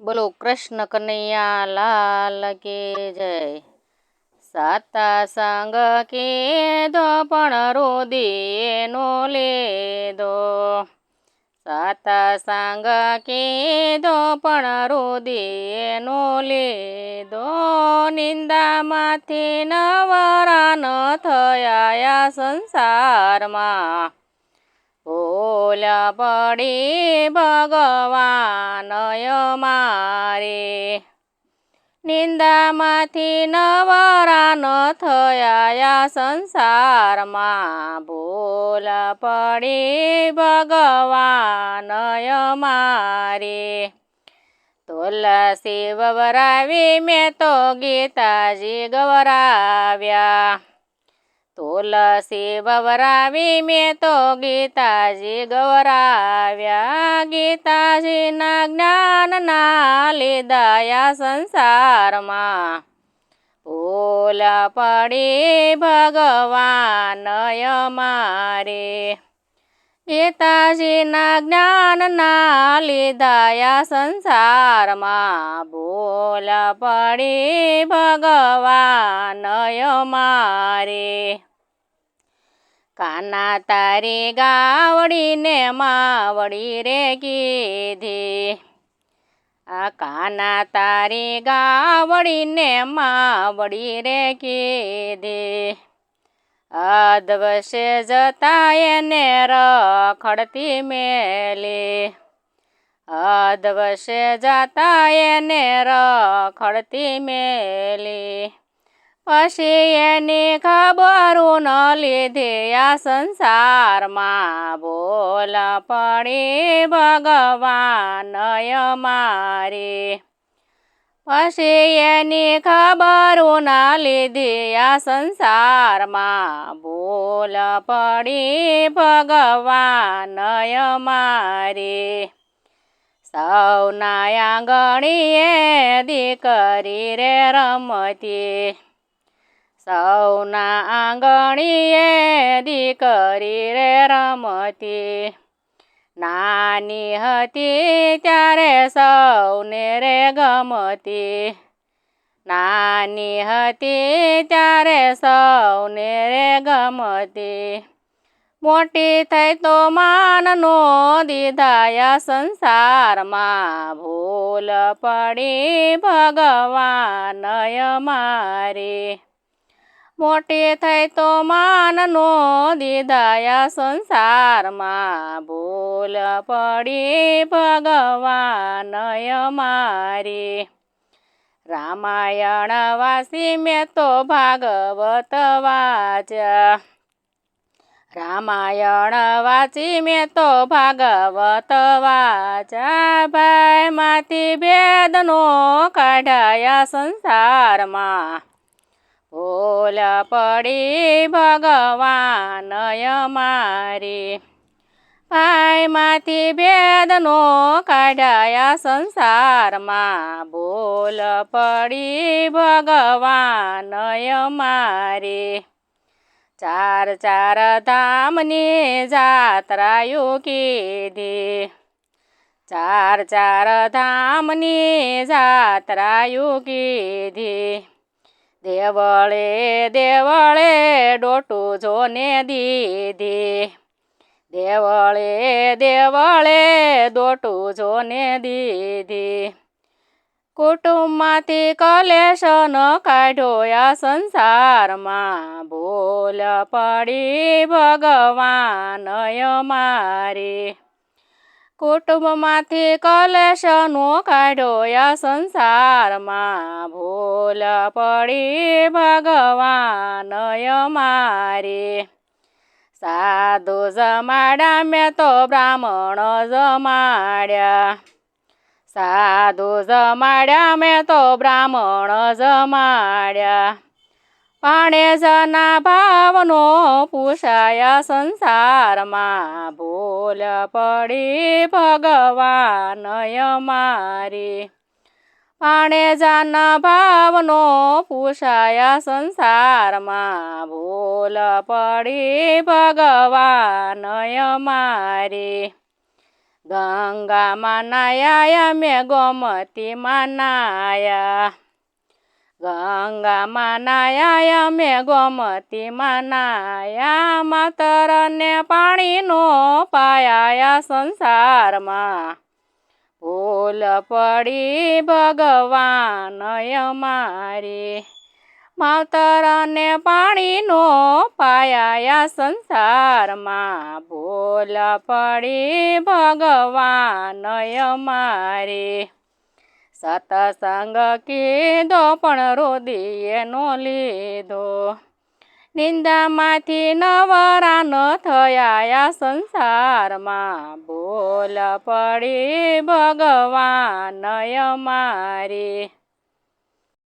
બોલો, કૃષ્ણ કનૈયા લાલ કે જય? સાતા સંગ કીધો પણ રુદીનો લેદો. સાતા સંગ કીધો પણ રુદીનો લેદો. નિંદામાંથી નવરાન થયા સંસારમાં. ભૂલ પડી ભગવાનય મારે. નિંદામાંથી નવરાન થયા સંસારમાં. ભૂલ પડી ભગવાનય મારે. તુલસી વવરાવી મેં તો ગીતાજી ગવરાવ્યા. તુલસી વવરાવી મેં તો ગીતાજી ગવરાવ્યા ગીતાજીના જ્ઞાનના લીધાયા સંસારમાં ફૂલ પડી ભગવાનય અમારે ગીતાજીના જ્ઞાનના લીધાયા સંસારમાં ભૂલ પડી ભગવાનય મારે કાના તારી ગાવડીને માવડી રે કીધી. આ કાના તારી ગાવડીને માવડી રે કીધી. અદવશે જતા એને રખડતી મેલી. અદવશે જતા એને રખડતી મેલી. પછી એની ખબરું ન લીધે આ સંસારમાં બોલ પડી ભગવાનય મારી પછી એની ખબરું ના લીધે આ સંસારમાં બોલ પડી ભગવાનય મારી સૌના આંગણીએ દીકરી રે રમતી સૌના આંગણીએ દીકરી રે રમતી. નાની હતી ત્યારે સૌને રે ગમતી. નાની હતી ત્યારે સૌને રે ગમતી. મોટી થઈ તો માનનો દીધાયા સંસારમાં. ભૂલ પડી ભગવાનય મારી. મોટી થઈ તો માનનો દીધાયા સંસારમાં ભૂલ પડી ભગવાનય મારી રામાયણ વાસી મેં તો ભાગવત વાચ્યા રામાયણ વાંચી મેં તો ભાગવત વાચા. ભાઈમાંથી ભેદનો કાઢાયા સંસારમાં ભૂલ પડી ભગવાન મારી. ભાઈમાંથી ભેદનો કાઢાયા સંસારમાં. ભૂલ પડી ભગવાન મારી. ચાર ચાર ધામની જાત્રાયું કીધી. ચાર ચાર ધામની જાત્રાયું કીધી. દેવળે દેવળે ડોટું જોને દીધી. દેવળે દેવળે દોટું જોને દીધી. કુટુંબમાંથી કલેશ ન કાઢ્યો આ સંસારમાં. ભૂલ પડી ભગવાનય મારી. કુટુંબમાંથી કલેશ નો કાઢ્યો સંસારમાં. ભૂલ પડી ભગવાનય મારી. સાધુ જમાડ્યા, મેં તો બ્રાહ્મણ જમાડ્યા. સાધુ જમાડ્યા, મેં તો બ્રાહ્મણ જમાડ્યા. પાણેજના ભાવનો પૂછાયા સંસારમાં. ભૂલ પડી ભગવાન મારી. પાણેજાના ભાવનો પૂછાયા સંસારમાં. ભૂલ પડી ભગવાન મારી. ગંગામાં નાયા મેં ગોમતીમાં નાયા. ગંગામાં નાયા મેં ગોમતીમાં નાયા માતરને પાણીનો પાયા સંસારમાં. ભૂલ પડી ભગવાન અમારી માતરને પાણીનો પાયા સંસારમાં. ભૂલ પડી ભગવાન અમારી સતસંગ કીધો, પણ રુદીએ નો લીધો. નિંદામાંથી નવરા ન થયા સંસારમાં. ભૂલ પડી ભગવાન અમારી